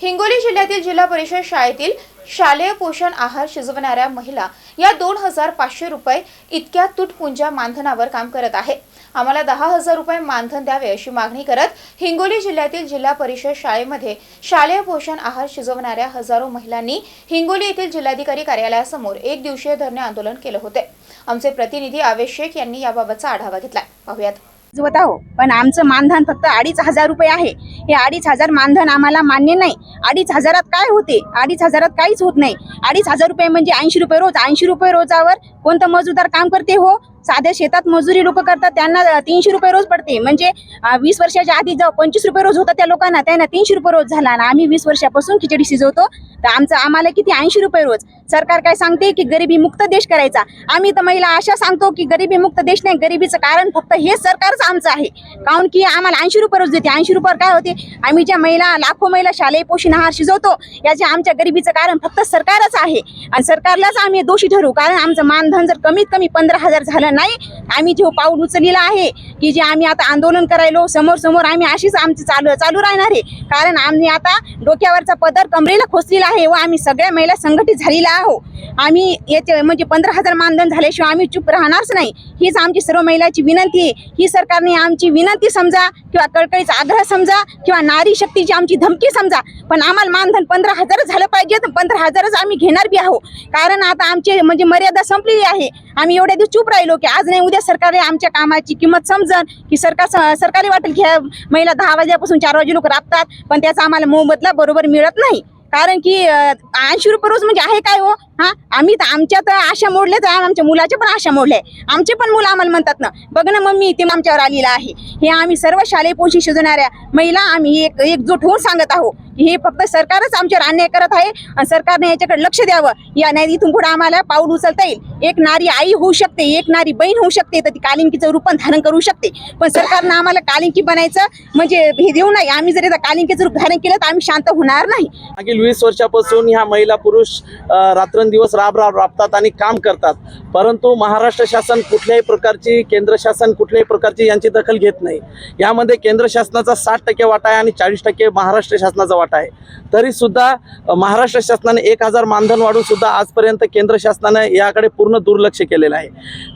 हिंगोली जिल्ह्यातील जिल्हा परिषद शाळेतील शालेय पोषण आहार शिजवणाऱ्या महिला या दोन हजार पाचशे रुपये इतक्या तुटपुंजा मानधनावर काम करत आहे. आम्हाला दहा हजार रुपये मानधन द्यावे अशी मागणी करत हिंगोली जिल्ह्यातील जिल्हा परिषद शाळेमध्ये शालेय पोषण आहार शिजवणाऱ्या हजारो महिलांनी हिंगोली येथील जिल्हाधिकारी कार्यालयासमोर एक दिवसीय धरणे आंदोलन केलं होते. आमचे प्रतिनिधी आवेश शेख यांनी याबाबतचा आढावा घेतलाय. पाहुयात. जुवत आहो. पण आमचं मानधन फक्त अडीच हजार रुपये आहे. हे अडीच हजार मानधन आम्हाला मान्य नाही. अडीच हजारात काय होते? अडीच हजारात काहीच होत नाही. अडीच हजार रुपये म्हणजे ऐंशी रुपये रोज. ऐंशी रुपये रोजावर कोणतं मजुदार काम करते हो? साध्या शेतात मजुरी लोक करतात त्यांना तीनशे रुपये रोज पडते. म्हणजे वीस वर्षाच्या आधी जेव्हा पंचवीस रुपये रोज होता त्या लोकांना त्यांना तीनशे रुपये रोज झाला आणि आम्ही वीस वर्षापासून खिचडी शिजवतो. तर आमचं आम्हाला किती? ऐंशी रुपये रोज. सरकार काय सांगते की गरिबी मुक्त देश करायचा? आम्ही तर महिला अशा सांगतो की गरिबी मुक्त देश नाही गरिबीचं कारण फक्त हे सरकारच आमचं आहे. काऊन की आम्हाला ऐंशी रुपये रोज देते. ऐंशी रुपयावर काय होते? आम्ही ज्या महिला लाखो महिला शालेय पोषण आहार शिजवतो याचे आमच्या गरिबीचं कारण फक्त सरकारच आहे. आणि सरकारलाच आम्ही दोषी ठरू. कारण आमचं मानधन जर कमीत कमी पंधरा हजार झालं नाही. आम्ही जो पाऊल उचललेला आहे की जे आम्ही आता आंदोलन करायलो समोर समोर आम्ही अशीच आमची चालू चालू राहणार आहे. कारण आम्ही आता डोक्यावरचा पदर कमरेला खोचलेला आहे व आम्ही सगळ्या महिला संघटित झालेल्या आहो आम्ही याचे म्हणजे पंधरा हजार मानधन झाल्याशिवाय आम्ही चूप राहणारच नाही. हीच आमची सर्व महिलाची विनंती आहे. ही सरकारने आमची विनंती समजा किंवा कळकळीचा आग्रह समजा किंवा नारी शक्तीची आमची धमकी समजा. पण आम्हाला मानधन पंधरा हजारच झालं पाहिजे तर पंधरा हजारच आम्ही घेणार बी आहो कारण आता आमची म्हणजे मर्यादा संपलेली आहे. आम्ही एवढ्या दिवस चूप राहिलो की आज नाही उद्या सरकारने आमच्या कामाची किंमत समजन की सरकार सरकारी वाटेल की ह्या महिला दहा वाजल्यापासून चार वाजे लोक राबतात पण त्याचा आम्हाला मोबदला बरोबर मिळत नाही. कारण की ऐंशी रुपये रोज म्हणजे आहे काय हो? हा? आम्ही तर आमच्या तर आशा मोडल्या तर आमच्या मुलाच्या पण आशा मोडल्या आमचे पण मुलं आम्हाला म्हणतात ना बघ ना मम्मी ते आमच्यावर आलेलं आहे. हे आम्ही सर्व शालेय पोषी शिजवणाऱ्या महिला आम्ही एक एकजूट होऊन सांगत आहोत. की हे फक्त सरकारच आमच्यावर अन्याय करत आहे आणि सरकारने याच्याकडे लक्ष द्यावं. या नाही इथून पुढे आम्हाला पाऊल उचलता येईल. एक नारी आई होऊ शकते एक नारी बहीण होऊ शकते तर ती कालिंकीचं रूपण धारण करू शकते. पण सरकारनं आम्हाला कालिंकी बनायचं म्हणजे हे देऊ नाही आम्ही जर एकदा कालिंकीचं रूप धारण केलं तर आम्ही शांत होणार नाही. मागील वीस वर्षापासून ह्या महिला पुरुष रात्र रात्रंदिवस राब राब राबतात आणि काम करतात. परंतु महाराष्ट्र शासन कुठल्याही प्रकारची केंद्र शासन कुठल्याही प्रकारची यांची दखल घेत नाही. यामध्ये केंद्र शासनाचा साठ टक्के वाटा आहे आणि चाळीस टक्के महाराष्ट्र शासनाचा वाटा आहे. तरीसुद्धा महाराष्ट्र शासनाने एक हजार मानधन वाढून सुद्धा आजपर्यंत केंद्र शासनाने याकडे पूर्ण दुर्लक्ष केलेलं आहे.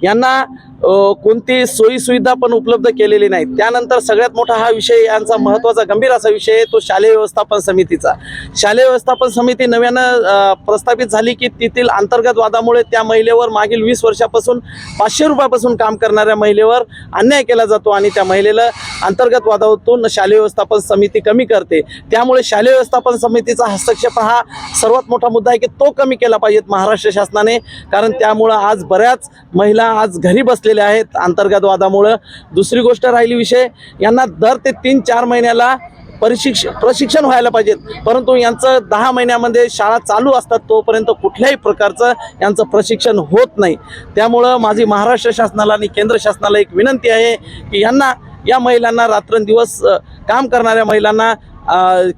यांना कोणती सोयीसुविधा पण उपलब्ध केलेली नाही त्यानंतर सगळ्यात मोठा हा विषय यांचा महत्त्वाचा गंभीर असा विषय आहे तो शालेय व्यवस्थापन समितीचा. शालेय व्यवस्थापन समिती नव्यानं प्रस्थापित झाली की तेथील अंतर्गत वादामुळे त्या महिलेवर मागील वीस वर्षापासून पाचशे रुपयापासून काम करणाऱ्या महिलेवर अन्याय केला जातो आणि त्या महिलेला अंतर्गत वादातून शालेय व्यवस्थापन समिती कमी करते. त्यामुळे शालेय व्यवस्थापन समितीचा हस्तक्षेप हा सर्वात मोठा मुद्दा आहे की तो कमी केला पाहिजेत महाराष्ट्र शासनाने कारण त्यामुळं आज बऱ्याच महिला आज घरी बसलेल्या आहेत अंतर्गत वादामुळं दुसरी गोष्ट राहिली विषय यांना दर ते तीन चार महिन्याला परिशिक्ष प्रशिक्षण व्हायला पाहिजेत. परंतु यांचं दहा महिन्यामध्ये शाळा चालू असतात तोपर्यंत कुठल्याही प्रकारचं यांचं प्रशिक्षण होत नाही. त्यामुळं माझी महाराष्ट्र शासनाला आणि केंद्र शासनाला एक विनंती आहे की यांना या महिलांना रात्रंदिवस काम करणाऱ्या महिलांना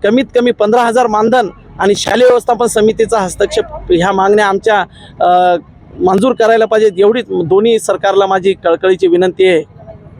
कमीत कमी पंधरा हजार मानधन आणि शालेय व्यवस्थापन समितीचा हस्तक्षेप ह्या मागण्या आमच्या मंजूर करायला पाहिजेत एवढीच दोन्ही सरकारला माझी कळकळीची विनंती आहे.